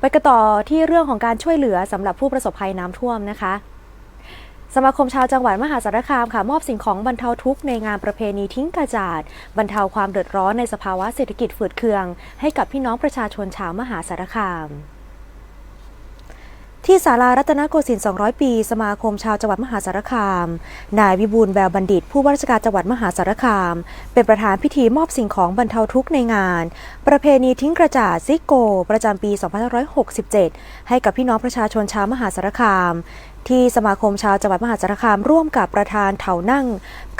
ไปกันต่อที่เรื่องของการช่วยเหลือสำหรับผู้ประสบภัยน้ำท่วมนะคะ สมาคมชาวจังหวัดมหาสารคามค่ะมอบสิ่งของบรรเทาทุกข์ในงานประเพณีทิ้งกระจาดบรรเทาความเดือดร้อนในสภาวะเศรษฐกิจฝืดเคือง ให้กับพี่น้องประชาชนชาวมหาสารคาม ที่ศาลารัตนโกสินทร์ 200 ปี สมาคมชาวจังหวัดมหาสารคาม นายวิบูลแววบัณฑิต ผู้ว่าราชการจังหวัดมหาสารคาม เป็นประธานพิธีมอบสิ่งของบรรเทาทุกข์ในงาน ประเพณีทิ้งกระจาดซิโก ประจำปี 2567 ให้กับพี่น้องประชาชนชาวมหาสารคาม ที่สมาคมชาวจังหวัดมหาสารคามร่วมกับประธานเถานั่ง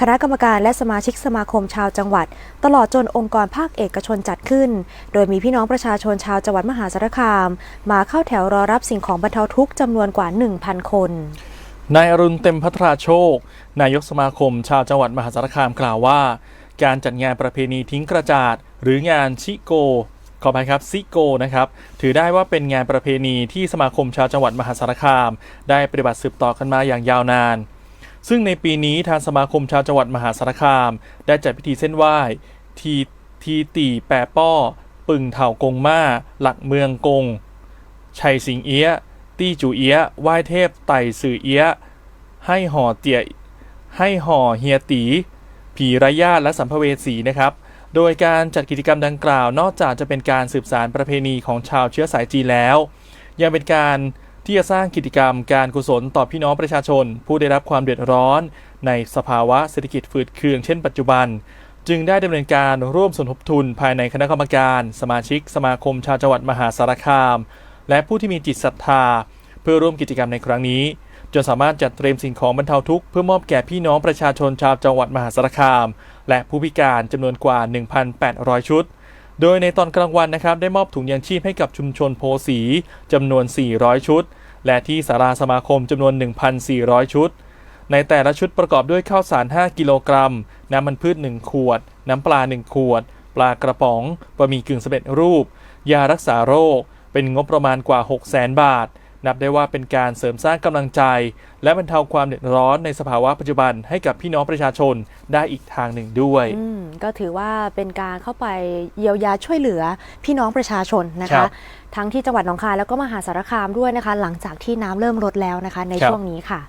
คณะกรรมการและสมาชิกสมาคมชาวจังหวัด ตลอดจนองค์กรภาคเอกชนจัดขึ้น โดยมีพี่น้องประชาชนชาวจังหวัดมหาสารคาม มาเข้าแถวรอรับสิ่งของบรรเทาทุกข์จำนวนกว่า 1,000 คนนายอรุณเต็มพัทราโชค นายกสมาคมชาวจังหวัดมหาสารคามกล่าวว่า การจัดงานประเพณีทิ้งกระจาด หรืองานชิโก ขออภัยครับซิโกนะครับถือได้ว่าเป็นงานประเพณีที่สมาคมชาวจังหวัดมหาสารคาม ได้ปฏิบัติสืบต่อกันมาอย่างยาวนาน ซึ่งในปีนี้ทางสมาคมชาวจังหวัดมหาสารคาม ได้จัดพิธีเส้นไหว้ทีทีตีแปะป้อ ปึงเถากงมา หลักเมืองกง ชัยสิงเอี้ย ตี้จูเอี้ย ไหว้เทพไต่สื่อเอี้ย ให้ห่อเตี่ยให้ห่อเฮียตี ผีไร้ญาตและสัมภเวสีนะครับ โดยการจัดกิจกรรมดังกล่าว นอกจากจะเป็นการสืบสารประเพณีของชาวเชื้อสายจีนแล้ว ยังเป็นการที่จะสร้างกิจกรรมการกุศลต่อพี่น้องประชาชน ผู้ได้รับความเดือดร้อน ในสภาวะเศรษฐกิจฝืดเคืองเช่นปัจจุบัน จึงได้ดำเนินการร่วมสมทบทุนภายในคณะกรรมการ สมาชิก สมาคมชาวจังหวัดมหาสารคาม และผู้ที่มีจิตศรัทธา เพื่อร่วมกิจกรรมในครั้งนี้ จนสามารถจัดเตรียมสิ่งของบรรเทาทุกข์เพื่อมอบแก่พี่น้องประชาชนชาวจังหวัดมหาสารคาม และผู้พิการจำนวนกว่า 1,800 ชุด โดยในตอนกลางวันนะครับได้มอบถุงยางชีพให้กับชุมชนโพสีจำนวน 400 ชุด และที่สาราสมาคมจำนวน 1,400 ชุด ในแต่ละชุดประกอบด้วยข้าวสาร 5 กิโลกรัม น้ำมันพืช 1 ขวด น้ำปลา 1 ขวด ปลากระป๋องบะหมี่กึ่งสำเร็จรูป ยารักษาโรค เป็นงบประมาณกว่า 6 0 0 0 0 0 บาท นับได้ว่าเป็นการเสริมสร้างกำลังใจ และบรรเทาความเดือดร้อนในสภาวะปัจจุบันให้กับพี่น้องประชาชนได้อีกทางหนึ่งด้วย อืมก็ถือว่าเป็นการเข้าไปเยียวยาช่วยเหลือพี่น้องประชาชนนะครัคะ บ ทั้งที่จังหวัดหนองคายแล้วก็มหาสารคามด้วยนะคะ หลังจากที่น้ำเริ่มลดแล้วนะคะ ในครับ ช่วงนี้ค่ะ